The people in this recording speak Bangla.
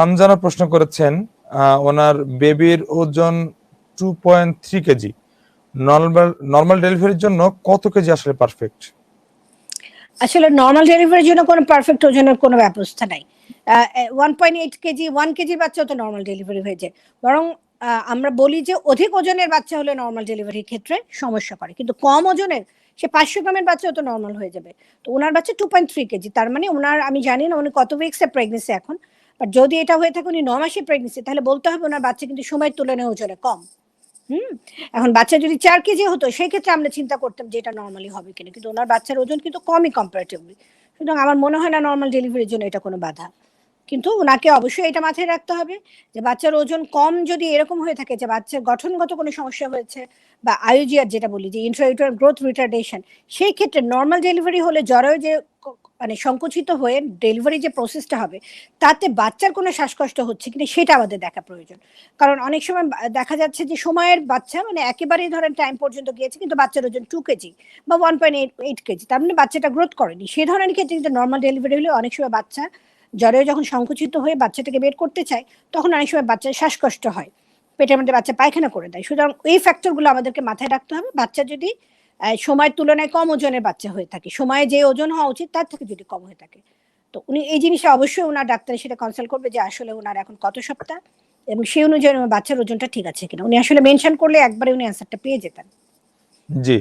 সানজানা প্রশ্ন করেছেন ওনার বেবির ওজন two point three kg. Normal normal ডেলিভারির জন্য কত কেজি আসলে পারফেক্ট আসলে নর্মাল ডেলিভারির জন্য কোনো পারফেক্ট ওজনের কোনো ব্যবস্থা নাই। One point eight kg one কেজির বাচ্চাও তো নর্মাল ডেলিভারি হয়ে যায় বরং আমরা বলি যে অধিক ওজনের বাচ্চা হলে নর্মাল ডেলিভারির ক্ষেত্রে সমস্যা করে। কিন্তু কম ওজনের, সে পাঁচশো গ্রামের বাচ্চাও তো নর্মাল হয়ে যাবে। তো ওনার বাচ্চা টু পয়েন্ট থ্রি কেজি, তার মানে ওনার, আমি জানি না উনি কত উইক্সের প্রেগনেন্সি এখন বাট যদি এটা হয়ে থাকে উনি ন মাসের প্রেগনেন্সি তাহলে বলতে হবে ওনার বাচ্চা কিন্তু সময়ের তুলনায় ওজনে কম। হুম? এখন বাচ্চা যদি চার কেজি হতো সেই ক্ষেত্রে আমরা চিন্তা করতাম যে এটা নর্মালি হবে কিনা। কিন্তু ওনার বাচ্চার ওজন কিন্তু কমই কম্পারেটিভলি সুতরাং আমার মনে হয় না নর্মাল ডেলিভারির জন্য এটা কোনো বাধা। কিন্তু ওনাকে অবশ্যই এটা মাথায় রাখতে হবে যে বাচ্চার ওজন কম যদি এরকম হয়ে থাকে যে বাচ্চার গঠনগত কোনো সমস্যা হয়েছে বা আয়োজিয়ার যেটা বলি, যে ইন্ট্রাইউটার গ্রোথ রিটার্ডেশন সেই ক্ষেত্রে নর্মাল ডেলিভারি হলে জ্বরেও যে মানে সংকুচিত হয়ে ডেলিভারি যে প্রসেসটা হবে, তাতে বাচ্চার কোনো শ্বাসকষ্ট হচ্ছে কিনা সেটা আমাদের দেখা প্রয়োজন। কারণ অনেক সময় দেখা যাচ্ছে যে সময়ের বাচ্চা মানে একেবারেই ধরেন টাইম পর্যন্ত গিয়েছে, কিন্তু বাচ্চার ওজন টু কেজি বা one point eight eight kg তার মানে বাচ্চাটা গ্রোথ করেনি। সে ধরনের ক্ষেত্রে কিন্তু নর্মাল ডেলিভারি হলে অনেক সময় বাচ্চা জ্বরে যখন সংকুচিত হয়ে বাচ্চাটাকে বের করতে চায়, তখন অনেক সময় বাচ্চার শ্বাসকষ্ট হয়। পেটের মধ্যে বাচ্চা পায়খানা করে দেয়। সুতরাং এই ফ্যাক্টরগুলো আমাদেরকে মাথায় রাখতে হবে। বাচ্চা যদি সময়ের তুলনায় কম ওজনের বাচ্চা হয়ে থাকে। সময়ে যে ওজন হওয়া উচিত, তার থেকে যদি কম হয়ে থাকে। তো উনি এই জিনিসটা অবশ্যই ওনার ডাক্তারের সাথে কনসাল্ট করবে যে আসলে ওনার এখন কত সপ্তাহ এবং সেই অনুযায়ী বাচ্চার ওজনটা ঠিক আছে কিনা। উনি আসলে মেনশন করলে একবারে উনি অ্যান্সারটা পেয়ে যেতেন। জি।